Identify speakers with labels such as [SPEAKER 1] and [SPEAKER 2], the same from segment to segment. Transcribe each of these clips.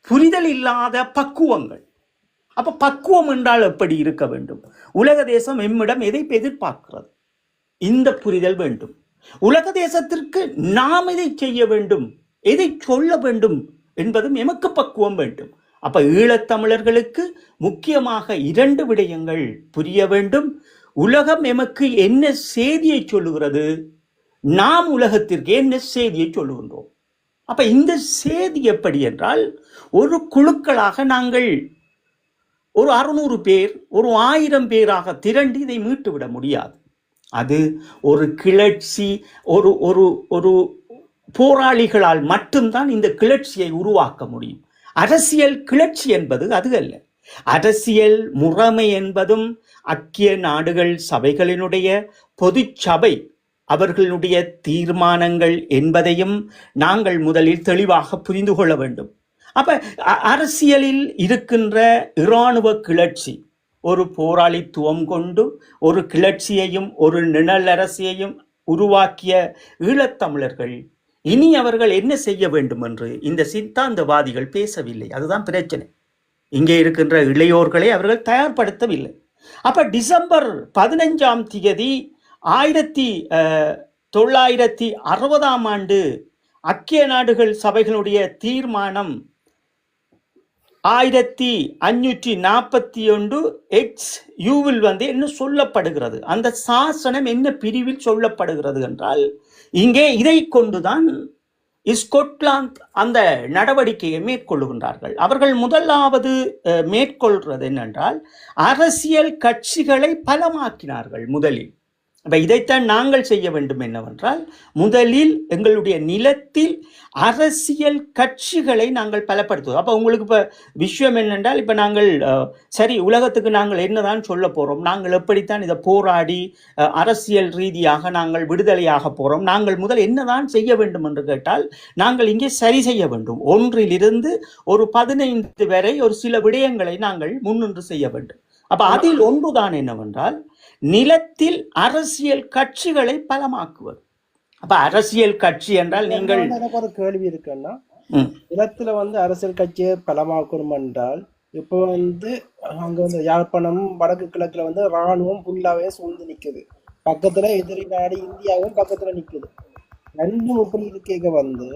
[SPEAKER 1] புரிதல் இல்லாத பக்குவங்கள். அப்ப பக்குவம் என்றால் எப்படி இருக்க வேண்டும்? உலக தேசம் எம்மிடம் எதை எதிர்பார்க்கிறது? இந்த புரிதல் வேண்டும். உலக தேசத்திற்கு நாம் எதை செய்ய வேண்டும்? எதை சொல்ல வேண்டும்? என்பதும் எமக்கு பக்குவம் வேண்டும். அப்ப ஈழத்தமிழர்களுக்கு முக்கியமாக இரண்டு விடயங்கள் புரிய வேண்டும். உலகம் எமக்கு என்ன செய்தியை சொல்லுகிறது? நாம் உலகத்திற்கு என்ன செய்தியை சொல்லுகின்றோம்? அப்ப இந்த சேதி எப்படி என்றால் ஒரு குழுக்களாக நாங்கள் ஒரு அறுநூறு பேர் ஒரு ஆயிரம் பேராக திரண்டு இதை மீட்டு விட முடியாது. அது ஒரு கிளர்ச்சி ஒரு ஒரு ஒரு போராளிகளால் மட்டும்தான் இந்த கிளர்ச்சியை உருவாக்க முடியும். அரசியல் கிளர்ச்சி என்பது அது அல்ல. அரசியல் முறைமை என்பதும் ஐக்கிய நாடுகள் சபைகளினுடைய பொது சபை அவர்களுடைய தீர்மானங்கள் என்பதையும் நாங்கள் முதலில் தெளிவாக புரிந்து கொள்ள வேண்டும். அப்ப அ- அரசியலில் இருக்கின்ற இராணுவ கிளர்ச்சி ஒரு போராளித்துவம் கொண்டு ஒரு கிளர்ச்சியையும் ஒரு நிழல் அரசியையும் உருவாக்கிய ஈழத்தமிழர்கள் இனி அவர்கள் என்ன செய்ய வேண்டும் என்று இந்த சித்தாந்தவாதிகள் பேசவில்லை. அதுதான் பிரச்சனை. இங்கே இருக்கின்ற இளையோர்களை அவர்கள் தயார்படுத்தவில்லை. அப்ப டிசம்பர் பதினஞ்சாம் தேதி ஆயிரத்தி தொள்ளாயிரத்தி அறுபதாம் ஆண்டு ஐக்கிய நாடுகள் சபைகளுடைய தீர்மானம் ஆயிரத்தி அஞ்சூற்றி நாற்பத்தி ஒன்று எக்ஸ் யூவில் வந்து என்ன சொல்லப்படுகிறது? அந்த சாசனம் என்ன பிரிவில் சொல்லப்படுகிறது என்றால் இங்கே இதை கொண்டுதான் ஸ்கொட்லாந்து அந்த நடவடிக்கையை மேற்கொள்ளுகின்றார்கள். அவர்கள் முதலாவது அஹ், மேற்கொள்கிறது என்னென்றால் அரசியல் கட்சிகளை பலமாக்கினார்கள் முதலில். இப்போ இதைத்தான் நாங்கள் செய்ய வேண்டும் என்னவென்றால் முதலில் எங்களுடைய நிலத்தில் அரசியல் கட்சிகளை நாங்கள் பலப்படுத்துவோம். அப்போ உங்களுக்கு இப்போ விஷயம் என்னென்றால் இப்போ நாங்கள் சரி உலகத்துக்கு நாங்கள் என்னதான் சொல்ல போகிறோம் நாங்கள் எப்படித்தான் இதை போராடி அரசியல் ரீதியாக நாங்கள் விடுதலையாக போகிறோம் நாங்கள் முதல் என்னதான் செய்ய வேண்டும் என்று கேட்டால் நாங்கள் இங்கே சரி செய்ய வேண்டும். ஒன்றிலிருந்து ஒரு பதினைந்து வரை ஒரு சில விடயங்களை நாங்கள் முன்னின்று செய்ய வேண்டும். அப்போ அதில் ஒன்றுதான் என்னவென்றால் நிலத்தில் அரசியல் கட்சிகளை பலமாக்குவது. அப்ப அரசியல் கட்சி என்றால் நீங்கள்
[SPEAKER 2] எனக்கு ஒரு கேள்வி இருக்குன்னா நிலத்துல வந்து அரசியல் கட்சியை பலமாக்கணும் என்றால் இப்போ வந்து அங்க வந்து யாழ்ப்பாணம் வடக்கு கிழக்குல வந்து ராணுவம் ஃபுல்லாவே சூழ்ந்து நிக்குது. பக்கத்துல எதிரி நாடு இந்தியாவும் பக்கத்துல நிக்குது. ரெண்டும் இப்படி இருக்க வந்து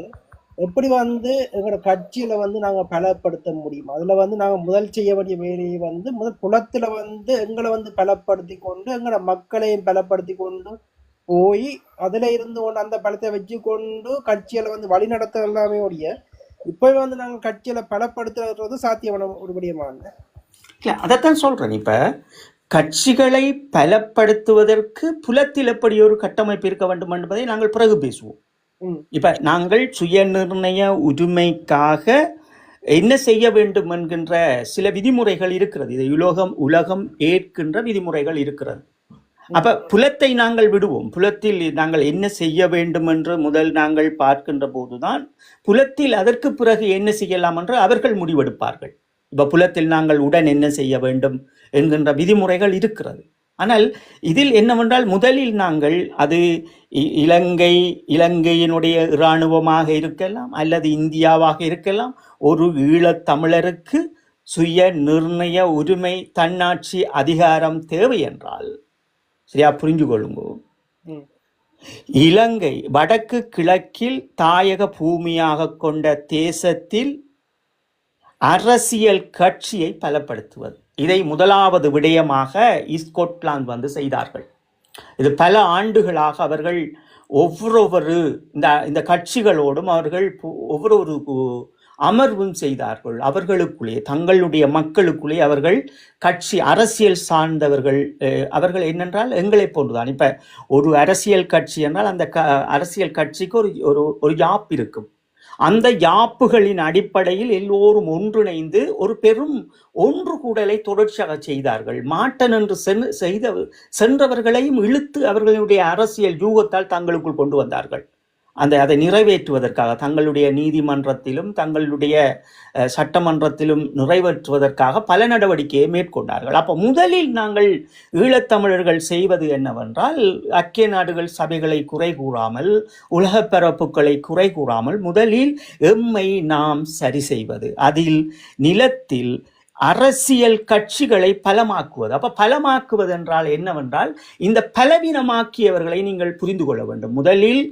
[SPEAKER 2] எப்படி வந்து எங்களோட கட்சியில வந்து நாங்க பலப்படுத்த முடியும்? அதுல வந்து நாங்க முதல் செய்ய வேண்டிய வேலையை வந்து முதல் குளத்துல வந்து எங்களை வந்து பலப்படுத்தி கொண்டு எங்களோட மக்களையும் பலப்படுத்தி கொண்டு போய் அதுல இருந்து கொண்டு அந்த பலத்தை வச்சு கொண்டு கட்சியில வந்து வழி நடத்த எல்லாமே உடைய இப்பவே வந்து நாங்க கட்சியில பலப்படுத்துறது சாத்தியமான ஒரு விடயமான
[SPEAKER 1] இல்ல அதைத்தான் சொல்றேன். இப்ப கட்சிகளை பலப்படுத்துவதற்கு புலத்தில் எப்படி ஒரு கட்டமைப்பு இருக்க வேண்டும் என்பதை நாங்கள் பிறகு பேசுவோம். இப்ப நாங்கள் சுய நிர்ணய உரிமைக்காக என்ன செய்ய வேண்டும் என்கின்ற சில விதிமுறைகள் இருக்கிறது. இதை உலகம் உலகம் ஏற்கின்ற விதிமுறைகள் இருக்கிறது. அப்ப புலத்தை நாங்கள் விடுவோம். புலத்தில் நாங்கள் என்ன செய்ய வேண்டும் என்று முதல் நாங்கள் பார்க்கின்ற போதுதான் புலத்தில் அதற்கு பிறகு என்ன செய்யலாம் என்று அவர்கள் முடிவெடுப்பார்கள். இப்ப புலத்தில் நாங்கள் உடன் என்ன செய்ய வேண்டும் என்கின்ற விதிமுறைகள் இருக்கிறது. ஆனால் இதில் என்னவென்றால் முதலில் நாங்கள் அது இலங்கை இலங்கையினுடைய இராணுவமாக இருக்கலாம் அல்லது இந்தியாவாக இருக்கலாம் ஒரு ஈழத் தமிழருக்கு சுய நிர்ணய உரிமை தன்னாட்சி அதிகாரம் தேவை என்றால். சரியா? புரிஞ்சு கொள்ளுங்க. இலங்கை வடக்கு கிழக்கில் தாயக பூமியாக கொண்ட தேசத்தில் அரசியல் கட்சியை பலப்படுத்துவது. இதை முதலாவது விடயமாக ஸ்கொட்லாந்து வந்து செய்தார்கள். இது பல ஆண்டுகளாக அவர்கள் ஒவ்வொரு இந்த இந்த கட்சிகளோடும் அவர்கள் பு- ஒவ்வொரு அமர்வும் செய்தார்கள். அவர்களுக்குள்ளே தங்களுடைய மக்களுக்குள்ளே அவர்கள் கட்சி அரசியல் சார்ந்தவர்கள் அவர்கள் என்னென்றால் எங்களை போன்றுதான். இப்போ ஒரு அரசியல் கட்சி என்றால் அந்த க அரசியல் கட்சிக்கு ஒரு ஒரு ஒரு யாப் இருக்கும். அந்த யாப்புகளின் அடிப்படையில் எல்லோரும் ஒன்றிணைந்து ஒரு பெரும் ஒன்று கூடலை தொடர்ச்சியாக செய்தார்கள். மாட்டன் என்று சென் செய்த சென்றவர்களையும் இழுத்து அவர்களுடைய அரசியல் யூகத்தால் தங்களுக்குள் கொண்டு வந்தார்கள். அந்த அதை நிறைவேற்றுவதற்காக தங்களுடைய நீதிமன்றத்திலும் தங்களுடைய சட்டமன்றத்திலும் நிறைவேற்றுவதற்காக பல நடவடிக்கையை மேற்கொண்டார்கள். அப்போ முதலில் நாங்கள் ஈழத்தமிழர்கள் செய்வது என்னவென்றால் ஐக்கிய நாடுகள் சபைகளை குறை கூறாமல் உலகப் பரப்புகளை குறை கூறாமல் முதலில் எம்மை நாம் சரி செய்வது. அதில் நிலத்தில் அரசியல் கட்சிகளை பலமாக்குவது. அப்ப பலமாக்குவது என்றால் என்னவென்றால் இந்த பலவீனமாக்கியவர்களை நீங்கள் புரிந்து கொள்ள வேண்டும். முதலில்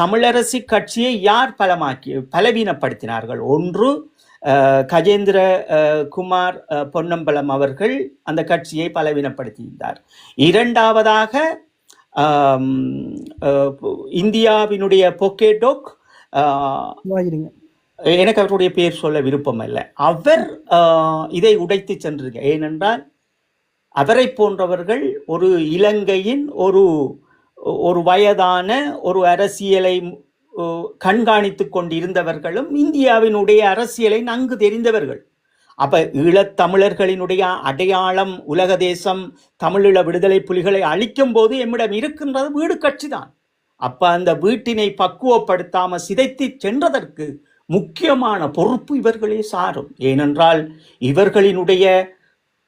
[SPEAKER 1] தமிழரசு கட்சியை யார் பலமாக்கி பலவீனப்படுத்தினார்கள்? ஒன்று கஜேந்திர குமார் பொன்னம்பலம் அவர்கள் அந்த கட்சியை பலவீனப்படுத்தியிருந்தார். இரண்டாவதாக இந்தியாவினுடைய பொக்கேடோக் எனக்கு அவருடைய பேர் சொல்ல விருப்பம் இல்லை அவர் இதை உடைத்து சென்றிருக்க. ஏனென்றால் அவரை போன்றவர்கள் ஒரு இலங்கையின் ஒரு ஒரு வயதான ஒரு அரசியலை கண்காணித்து கொண்டிருந்தவர்களும் இந்தியாவினுடைய அரசியலை நன்கு தெரிந்தவர்கள். அப்ப ஈழத்தமிழர்களினுடைய அடையாளம் உலக தேசம் தமிழீழ விடுதலை புலிகளை அழிக்கும் போது எம்மிடம் இருக்கின்றது வீடு கட்சி தான் அப்ப அந்த வீட்டினை பக்குவப்படுத்தாம சிதைத்து சென்றதற்கு முக்கியமான பொறுப்பு இவர்களே சாரும். ஏனென்றால் இவர்களினுடைய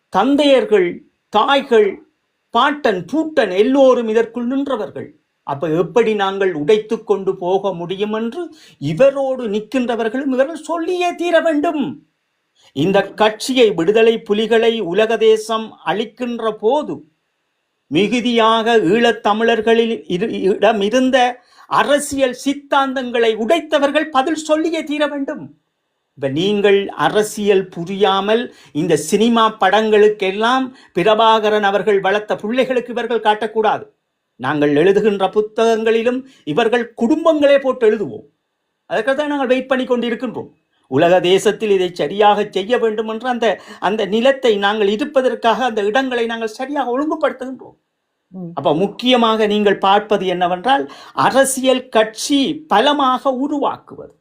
[SPEAKER 1] தந்தையர்கள் தாய்கள் பாட்டன் பூட்டன் எல்லோரும் இதற்குள் நின்றவர்கள். அப்ப எப்படி நாங்கள் உடைத்து கொண்டு போக முடியும் என்று இவரோடு நிற்கின்றவர்களும் இவர்கள் சொல்லியே தீர வேண்டும். இந்த கட்சியை விடுதலை புலிகளை உலக தேசம் அளிக்கின்ற போது மிகுதியாக ஈழத்தமிழர்களில் இரு- இடம் இருந்த அரசியல் சித்தாந்தங்களை உடைத்தவர்கள் பதில் சொல்லியே தீர வேண்டும். இப்ப நீங்கள் அரசியல் புரியாமல் இந்த சினிமா படங்களுக்கெல்லாம் பிரபாகரன் அவர்கள் வளர்த்த பிள்ளைகளுக்கு இவர்கள் காட்டக்கூடாது. நாங்கள் எழுதுகின்ற புத்தகங்களிலும் இவர்கள் குடும்பங்களே போட்டு எழுதுவோம். அதற்காக தான் நாங்கள் வெயிட் பண்ணி கொண்டிருக்கின்றோம். உலக தேசத்தில் இதை சரியாக செய்ய வேண்டும் என்று அந்த அந்த நிலத்தை நாங்கள் இருப்பதற்காக அந்த இடங்களை நாங்கள் சரியாக ஒழுங்குபடுத்துகின்றோம். அப்ப முக்கியமாக நீங்கள் பார்ப்பது என்னவென்றால் அரசியல் கட்சி பலமாக உருவாக்குவது.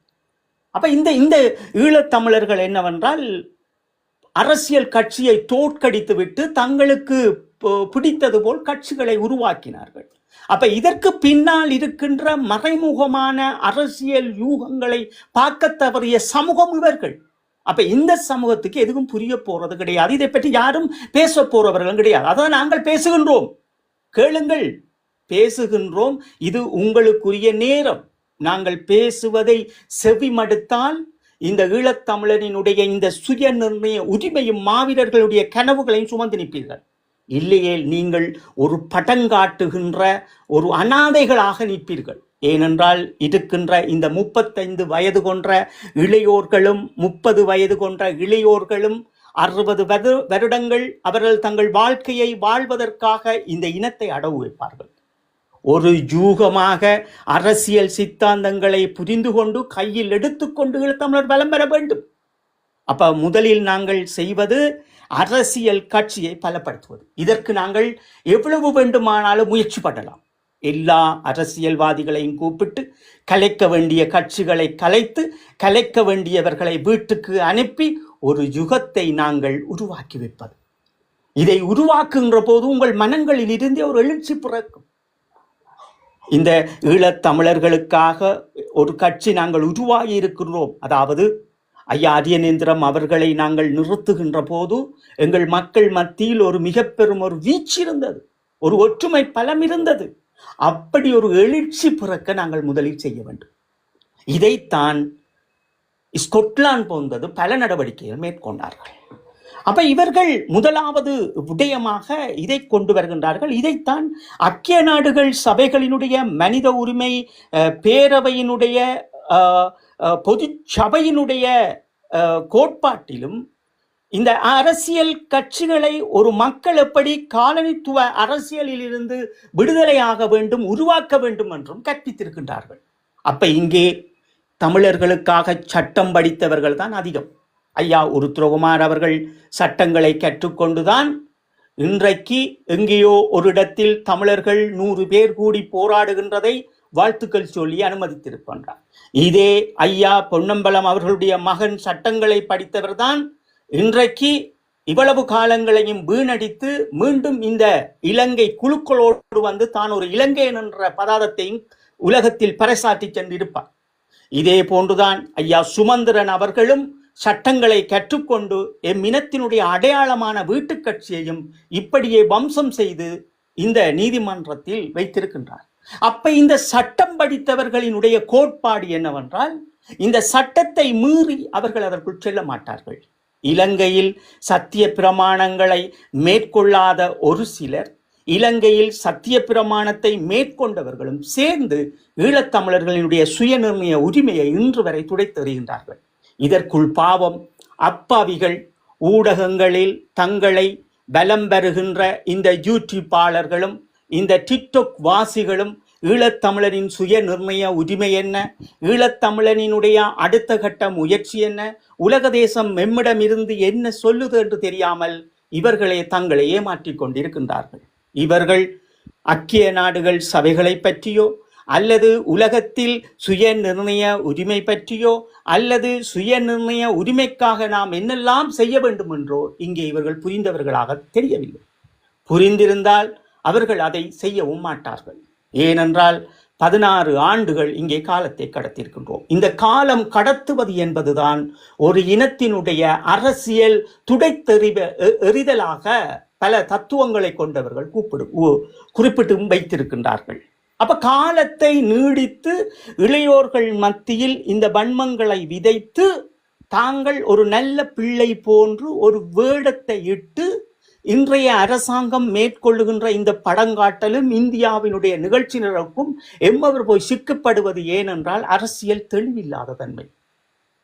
[SPEAKER 1] அப்ப இந்த இந்த ஈழத்தமிழர்கள் என்னவென்றால் அரசியல் கட்சியை தோற்கடித்து விட்டு தங்களுக்கு பிடித்தது போல் கட்சிகளை உருவாக்கினார்கள். அப்ப இதற்கு பின்னால் இருக்கின்ற மறைமுகமான அரசியல் யூகங்களை பார்க்க தவறிய சமூகம் இவர்கள். அப்ப இந்த சமூகத்துக்கு எதுவும் புரிய போறது கிடையாது. இதை பற்றி யாரும் பேச போறவர்களும் கிடையாது. அதான் நாங்கள் பேசுகின்றோம். கேளுங்கள் பேசுகின்றோம் இது உங்களுக்குரிய நேரம். நாங்கள் பேசுவதை செவிமடுத்தால் இந்த ஈழத்தமிழனினுடைய இந்த சுய நிர்ணய உரிமையும் மாவீரர்களுடைய கனவுகளையும் சுமந்து நிற்பீர்கள். இல்லையே நீங்கள் ஒரு படங்காட்டுகின்ற ஒரு அனாதைகளாக நிற்பீர்கள். ஏனென்றால் இருக்கின்ற இந்த முப்பத்தைந்து வயது கொன்ற இளையோர்களும் முப்பது வயது கொன்ற இளையோர்களும் அறுபது வருடங்கள் அவர்கள் தங்கள் வாழ்க்கையை வாழ்வதற்காக இந்த இனத்தை அடவு வைப்பார்கள். ஒரு யூகமாக அரசியல் சித்தாந்தங்களை புரிந்து கொண்டு கையில் எடுத்துக்கொண்டு தமிழர் பலம் பெற வேண்டும். அப்ப முதலில் நாங்கள் செய்வது அரசியல் கட்சியை பலப்படுத்துவது. இதற்கு நாங்கள் எவ்வளவு வேண்டுமானாலும் முயற்சி பண்ணலாம். எல்லா அரசியல்வாதிகளையும் கூப்பிட்டு கலைக்க வேண்டிய கட்சிகளை கலைத்து கலைக்க வேண்டியவர்களை வீட்டுக்கு அனுப்பி ஒரு யுகத்தை நாங்கள் உருவாக்கி வைப்பது. இதை உருவாக்குகின்ற போது உங்கள் மனங்களில் இருந்தே ஒரு எழுச்சி பிறக்கும். இந்த ஈழத்தமிழர்களுக்காக ஒரு கட்சி நாங்கள் உருவாகி இருக்கின்றோம் அதாவது ஐயா அரியநேந்திரம் அவர்களை நாங்கள் நிறுத்துகின்ற போது எங்கள் மக்கள் மத்தியில் ஒரு மிக பெரும் ஒரு வீச்சு இருந்தது. ஒரு ஒற்றுமை பலம் இருந்தது. அப்படி ஒரு எழுச்சி பிறக்க நாங்கள் முதலில் செய்ய வேண்டும். இதைத்தான் ஸ்கொட்லாந்து போன்றது பல நடவடிக்கைகள் மேற்கொண்டார்கள். அப்ப இவர்கள் முதலாவது விடயமாக இதை கொண்டு வருகின்றார்கள். இதைத்தான் ஐக்கிய நாடுகள் சபைகளினுடைய மனித உரிமை பேரவையினுடைய பொது சபையினுடைய கோட்பாட்டிலும் இந்த அரசியல் கட்சிகளை ஒரு மக்கள் எப்படி காலனித்துவ அரசியலில் இருந்து விடுதலையாக வேண்டும் உருவாக்க வேண்டும் என்றும் கற்பித்திருக்கின்றார்கள். அப்ப இங்கே தமிழர்களுக்காக சட்டம் படித்தவர்கள் தான் அதிகம். ஐயா உருத்ரகுமார் அவர்கள் சட்டங்களை கற்றுக்கொண்டுதான் இன்றைக்கு எங்கேயோ ஒரு இடத்தில் தமிழர்கள் நூறு பேர் கூடி போராடுகின்றதை வாழ்த்துக்கள் சொல்லி அனுமதித்திருக்கின்றார். இதே ஐயா பொன்னம்பலம் அவர்களுடைய மகன் சட்டங்களை படித்தவர்தான் இன்றைக்கு இவ்வளவு காலங்களையும் வீணடித்து மீண்டும் இந்த இலங்கை குழுக்களோடு வந்து தான் ஒரு இலங்கையன் என்ற பதாதத்தையும் உலகத்தில் பறைசாற்றி சென்றிருப்பார். இதே போன்றுதான் ஐயா சுமந்திரன் அவர்களும் சட்டங்களை கற்றுக்கொண்டு எம் இனத்தினுடைய அடையாளமான வீட்டுக் கட்சியையும் இப்படியே வம்சம் செய்து இந்த நீதிமன்றத்தில் வைத்திருக்கின்றார். அப்ப இந்த சட்டம் படித்தவர்களினுடைய கோட்பாடு என்னவென்றால் இந்த சட்டத்தை மீறி அவர்கள் அதற்குள் செல்ல மாட்டார்கள். இலங்கையில் சத்திய பிரமாணங்களை மேற்கொள்ளாத ஒரு சிலர் இலங்கையில் சத்திய பிரமாணத்தை மேற்கொண்டவர்களும் சேர்ந்து ஈழத்தமிழர்களினுடைய சுயநிர்ணய உரிமையை இன்று வரை துடைத்தெறிகின்றார்கள் இதற்குள் பாவம் அப்பாவிகள் ஊடகங்களில் தங்களை பலம் பெறுகின்ற இந்த யூடியூப்பாளர்களும் இந்த டிக்டொக் வாசிகளும் ஈழத்தமிழரின் சுய நிர்ணய உரிமை என்ன? ஈழத்தமிழனினுடைய அடுத்த கட்ட முயற்சி என்ன? உலக தேசம் மெம்மிடமிருந்து என்ன சொல்லுது என்று தெரியாமல் இவர்களே தங்களை ஏமாற்றிக் கொண்டிருக்கின்றார்கள். இவர்கள் அக்கிய நாடுகள் சபைகளை பற்றியோ அல்லது உலகத்தில் சுய நிர்ணய உரிமை பற்றியோ அல்லது சுய நிர்ணய உரிமைக்காக நாம் என்னெல்லாம் செய்ய வேண்டும் என்றோ இங்கே இவர்கள் புரிந்தவர்களாக தெரியவில்லை. புரிந்திருந்தால் அவர்கள் அதை செய்யவும் மாட்டார்கள். ஏனென்றால் பதினாறு ஆண்டுகள் இங்கே காலத்தை கடத்தியிருக்கின்றோம். இந்த காலம் கடத்துவது என்பதுதான் ஒரு இனத்தினுடைய அரசியல் துடைத்தெறிவ எறிதலாக பல தத்துவங்களை கொண்டவர்கள் கூப்பிடு குறிப்பிட்டும் வைத்திருக்கின்றார்கள். அப்ப காலத்தை நீடித்து இளையோர்கள் மத்தியில் இந்த வன்மங்களை விதைத்து தாங்கள் ஒரு நல்ல பிள்ளை போன்று ஒரு வேடத்தை இட்டு இன்றைய அரசாங்கம் மேற்கொள்ளுகின்ற இந்த படங்காட்டலும் இந்தியாவினுடைய நிகழ்ச்சி எம்மவர் போய் சிக்கப்படுவது ஏனென்றால் அரசியல் தெளிவில்லாத தன்மை.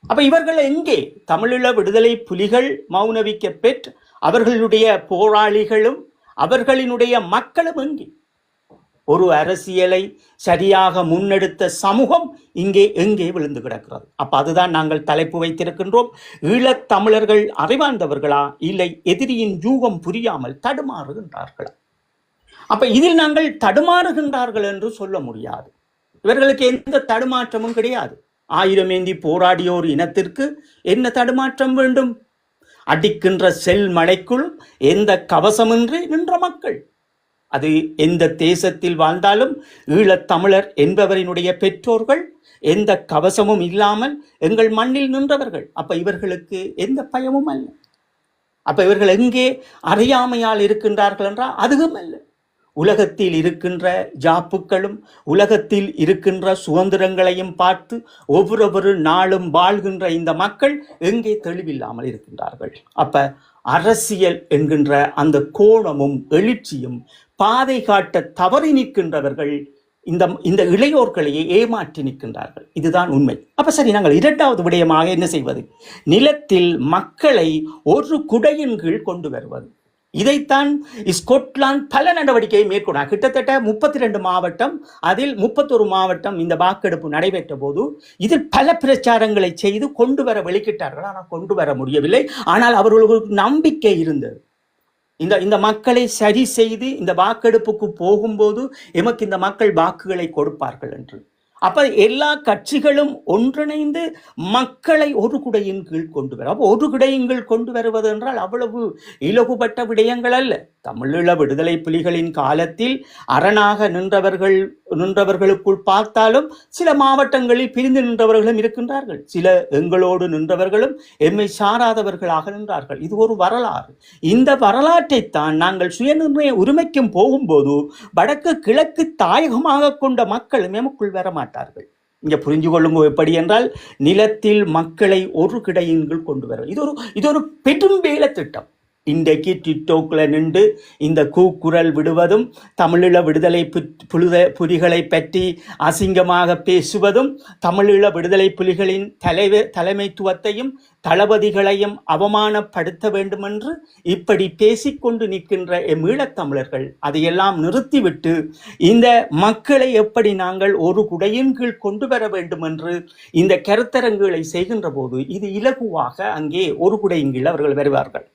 [SPEAKER 1] அப்ப இவர்கள் எங்கே? தமிழீழ விடுதலை புலிகள் மௌனவிக்க பெற்று அவர்களுடைய போராளிகளும் அவர்களினுடைய மக்களும் எங்கே ஒரு அரசியலை சரியாக முன்னெடுத்த சமூகம் இங்கே எங்கே விழுந்து கிடக்கிறது. அப்ப அதுதான் நாங்கள் தலைப்பு வைத்திருக்கின்றோம். ஈழத் தமிழர்கள் அறிவார்ந்தவர்களா? இல்லை எதிரியின் யூகம் புரியாமல் தடுமாறுகின்றார்களா? அப்ப இதில் நாங்கள் தடுமாறுகின்றார்கள் என்று சொல்ல முடியாது. இவர்களுக்கு எந்த தடுமாற்றமும் கிடையாது. ஆயிரம் ஏந்தி போராடியோர் இனத்திற்கு என்ன தடுமாற்றம் வேண்டும்? அடிக்கின்ற செல் மழைக்குள் எந்த கவசமின்றி நின்ற மக்கள். அது எந்த தேசத்தில் வாழ்ந்தாலும் ஈழத்தமிழர் என்பவரினுடைய பெற்றோர்கள் எந்த கவசமும் இல்லாமல் எங்கள் மண்ணில் நின்றவர்கள். அப்ப இவர்களுக்கு எந்த பயமும் அல்ல. அப்ப இவர்கள் எங்கே அறியாமையால் இருக்கின்றார்கள் என்றால் அதுவும் அல்ல. உலகத்தில் இருக்கின்ற ஜாப்புக்களும் உலகத்தில் இருக்கின்ற சுதந்திரங்களையும் பார்த்து ஒவ்வொரு நாளும் வாழ்கின்ற இந்த மக்கள் எங்கே தெளிவில்லாமல் இருக்கின்றார்கள். அப்ப அரசியல் என்கின்ற அந்த கோணமும் எழுச்சியும் பாதை காட்ட தவறி நிற்கின்றவர்கள் இந்த இந்த இளையோர்களையே ஏமாற்றி நிற்கின்றார்கள். இதுதான் உண்மை. அப்ப சரி நாங்கள் இரண்டாவது விடயமாக என்ன செய்வது? நிலத்தில் மக்களை ஒரு குடையின் கீழ் கொண்டு வருவது. இதைத்தான் ஸ்கொட்லாந்து பல நடவடிக்கையை மேற்கொண்டார். கிட்டத்தட்ட முப்பத்தி ரெண்டு மாவட்டம் அதில் முப்பத்தொரு மாவட்டம் இந்த வாக்கெடுப்பு நடைபெற்ற போது இதில் பல பிரச்சாரங்களை செய்து கொண்டு வர வெளிக்கிட்டார்கள். ஆனால் கொண்டு வர முடியவில்லை. ஆனால் அவர்களுக்கு நம்பிக்கை இருந்தது. இந்த இந்த மக்களை சரி செய்து இந்த வாக்கெடுப்புக்கு போகும்போது எமக்கு இந்த மக்கள் வாக்குகளை கொடுப்பார்கள் என்று. அப்ப எல்லா கட்சிகளும் ஒன்றிணைந்து மக்களை ஒரு குடையின் கீழ் கொண்டு வர அப்போ ஒரு குடையின் கீழ் கொண்டு வருவது என்றால் அவ்வளவு இலகுபட்ட விடயங்கள் அல்ல. தமிழீழ விடுதலை புலிகளின் காலத்தில் அரணாக நின்றவர்கள் நின்றவர்களுக்குள் பார்த்தாலும் சில மாவட்டங்களில் பிரிந்து நின்றவர்களும் இருக்கின்றார்கள். சில எங்களோடு நின்றவர்களும் எம்மை சாராதவர்களாக நின்றார்கள். இது ஒரு வரலாறு. இந்த வரலாற்றைத்தான் நாங்கள் சுயநிர்ணய உரிமைக்கும் போகும்போது வடக்கு கிழக்கு தாயகமாக கொண்ட மக்களும் எமக்குள் வர மாட்டார்கள் புரிஞ்சு கொள்ளுங்க எப்படி என்றால் நிலத்தில் மக்களை ஒரு கிடையின் கொண்டு வர. இது ஒரு இது ஒரு பெரும் வேலை திட்டம் இன்றைக்கு டிக்டோக்கில் நின்று இந்த கூக்குரல் விடுவதும் தமிழீழ விடுதலை புலித புலிகளை பற்றி அசிங்கமாக பேசுவதும் தமிழீழ விடுதலை புலிகளின் தலைவர் தலைமைத்துவத்தையும் தளபதிகளையும் அவமானப்படுத்த வேண்டுமென்று இப்படி பேசிக்கொண்டு நிற்கின்ற எம் ஈழத்தமிழர்கள் அதையெல்லாம் நிறுத்திவிட்டு இந்த மக்களை எப்படி நாங்கள் ஒரு குடையின் கீழ் கொண்டு வர வேண்டும் என்று இந்த கருத்தரங்குகளை செய்கின்ற போது இது இலகுவாக அங்கே ஒரு குடையின் கீழ் அவர்கள் வருவார்கள்.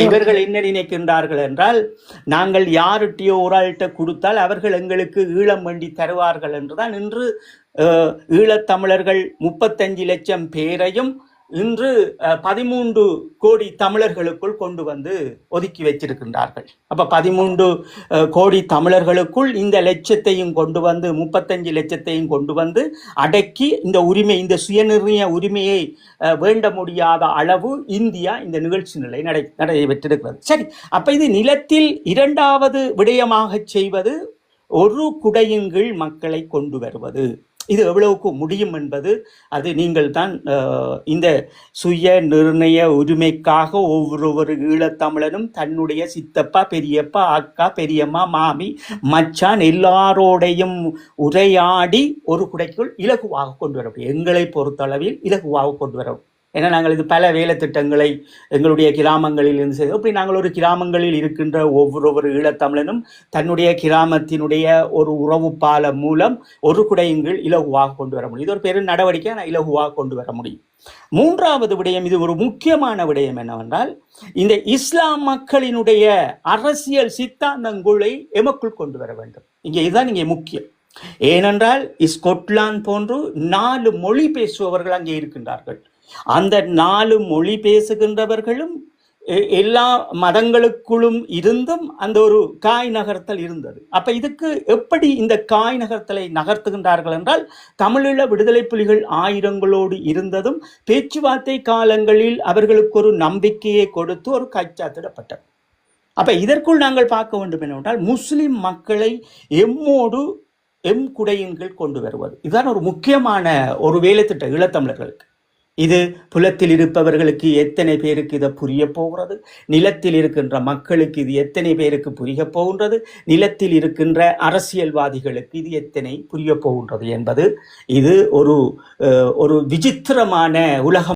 [SPEAKER 1] இவர்கள் என்ன நினைக்கின்றார்கள் என்றால் நாங்கள் யார்கிட்டயோ ஒரு ஆள்கிட்ட கொடுத்தால் அவர்கள் எங்களுக்கு ஈழம் வண்டி தருவார்கள் என்றுதான் இன்று ஈழத்தமிழர்கள் முப்பத்தஞ்சு லட்சம் பேரையும் இன்று பதிமூன்று கோடி தமிழர்களுக்குள் கொண்டு வந்து ஒதுக்கி வச்சிருக்கின்றார்கள். அப்ப பதிமூன்று கோடி தமிழர்களுக்குள் இந்த லட்சத்தையும் கொண்டு வந்து முப்பத்தஞ்சு லட்சத்தையும் கொண்டு வந்து அடக்கி இந்த உரிமை இந்த சுயநிர்ணய உரிமையை வேண்ட முடியாத அளவு இந்தியா இந்த நிகழ்ச்சி நிலை நடை நடைபெற்றிருக்கிறது சரி அப்ப இது நிலத்தில் இரண்டாவது விடயமாக செய்வது ஒரு குடையின் கீழ் மக்களை கொண்டு வருவது. இது எவ்வளவுக்கு முடியும் என்பது அது நீங்கள் தான் இந்த சுய நிர்ணய உரிமைக்காக ஒவ்வொரு ஈழத்தமிழனும் தன்னுடைய சித்தப்பா பெரியப்பா அக்கா பெரியம்மா மாமி மச்சான் எல்லாரோடையும் உரையாடி ஒரு குடைக்குள் இலகுவாக கொண்டு வர முடியும் எங்களை பொறுத்தளவில் இலகுவாக கொண்டு வர முடியும். ஏன்னா நாங்கள் இது பல வேலை திட்டங்களை எங்களுடைய கிராமங்களில் இருந்து செய்தோம் அப்படி நாங்கள் ஒரு கிராமங்களில் இருக்கின்ற ஒவ்வொரு ஈழத்தமிழனும் தன்னுடைய கிராமத்தினுடைய ஒரு உறவு பாலம் மூலம் ஒரு குடையுங்கள் இலகுவாக கொண்டு வர முடியும். இது ஒரு பெரும் நடவடிக்கை நான் இலகுவாக கொண்டு வர முடியும். மூன்றாவது விடயம் இது ஒரு முக்கியமான விடயம் என்னவென்றால் இந்த இஸ்லாம் மக்களினுடைய அரசியல் சித்தாந்தங்களை எமக்குள் கொண்டு வர வேண்டும். இங்கே இதுதான் இங்கே முக்கியம். ஏனென்றால் ஸ்கொட்லாந்து போன்று நாலு மொழி பேசுபவர்கள் அங்கே இருக்கின்றார்கள். அந்த நாலு மொழி பேசுகின்றவர்களும் எல்லா மதங்களுக்குள்ளும் இருந்தும் அந்த ஒரு காய் நகர்த்தல் இருந்தது. அப்ப இதுக்கு எப்படி இந்த காய் நகர்த்தலை நகர்த்துகின்றார்கள் என்றால் தமிழீழ விடுதலை புலிகள் ஆயிரங்களோடு இருந்ததும் பேச்சுவார்த்தை காலங்களில் அவர்களுக்கு ஒரு நம்பிக்கையை கொடுத்து ஒரு கைச்சாத்திடப்பட்டது அப்ப இதற்குள் நாங்கள் பார்க்க வேண்டும் என்னவென்றால் முஸ்லிம் மக்களை எம்மோடு எம் குடையின்கள் கொண்டு வருவது. இதுதான் ஒரு முக்கியமான ஒரு வேலை திட்டம் ஈழத்தமிழர்களுக்கு. இது புலத்தில் இருப்பவர்களுக்கு எத்தனை பேருக்கு இதை புரிய போகிறது? நிலத்தில் இருக்கின்ற மக்களுக்கு இது எத்தனை பேருக்கு புரிய போகின்றது? நிலத்தில் இருக்கின்ற அரசியல்வாதிகளுக்கு இது எத்தனை புரிய போகின்றது என்பது இது ஒரு ஒரு விசித்திரமான உலகம்.